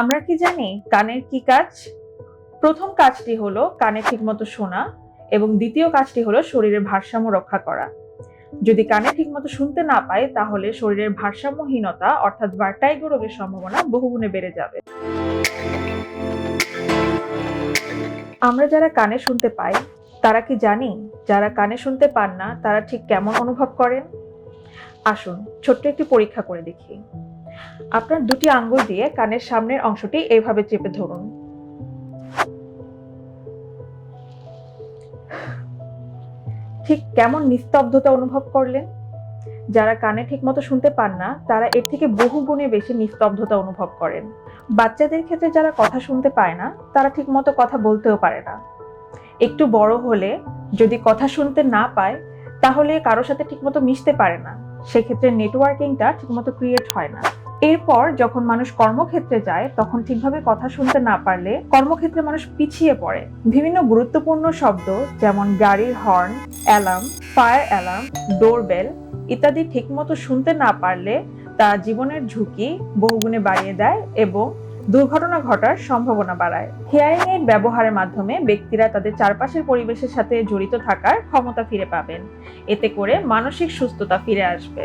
আমরা কি জানি কানের কি কাজ? প্রথম কাজটি হলো কানে ঠিকমতো শোনা এবং দ্বিতীয় কাজটি হলো শরীরের ভারসাম্য রক্ষা করা। যদি কানে ঠিকমতো শুনতে না পায়, তাহলে শরীরের ভারসাম্যহীনতা অর্থাৎ ভার্টাইগো রোগের সম্ভাবনা বহুগুণে বেড়ে যাবে। আমরা যারা কানে শুনতে পাই, তারা কি জানি যারা কানে শুনতে পান না, তারা ঠিক কেমন অনুভব করেন? আসুন, ছোট্ট একটি পরীক্ষা করে দেখি। আপনার দুটি আঙ্গুল দিয়ে কানের সামনের অংশটি এইভাবে চেপে ধরুন। ঠিক কেমন নিস্তব্ধতা অনুভব করলেন? যারা কানে ঠিকমতো শুনতে পান না, তারা এর থেকে বহু গুণে বেশি নিস্তব্ধতা অনুভব করেন। বাচ্চাদের ক্ষেত্রে যারা কথা শুনতে পায় না, তারা ঠিকমতো কথা বলতেও পারে না। একটু বড় হলে যদি কথা শুনতে না পায়, তাহলে কারোর সাথে ঠিকমতো মিশতে পারে না। সেক্ষেত্রে নেটওয়ার্কিংটা ঠিকমতো ক্রিয়েট হয় না। এরপর যখন মানুষ কর্মক্ষেত্রে যায়, তখন ঠিকভাবে কথা শুনতে না পারলে কর্মক্ষেত্রে মানুষ পিছিয়ে পড়ে। বিভিন্ন গুরুত্বপূর্ণ শব্দ যেমন গাড়ির horn, alarm, fire alarm, doorbell ইত্যাদি ঠিকমতো শুনতে না পারলে তা জীবনের ঝুঁকি বহুগুণে বাড়িয়ে দেয় এবং দুর্ঘটনা ঘটার সম্ভাবনা বাড়ায়। হিয়ারিং এইড ব্যবহারের মাধ্যমে ব্যক্তিরা তাদের চারপাশের পরিবেশের সাথে জড়িত থাকার ক্ষমতা ফিরে পাবেন। এতে করে মানসিক সুস্থতা ফিরে আসবে।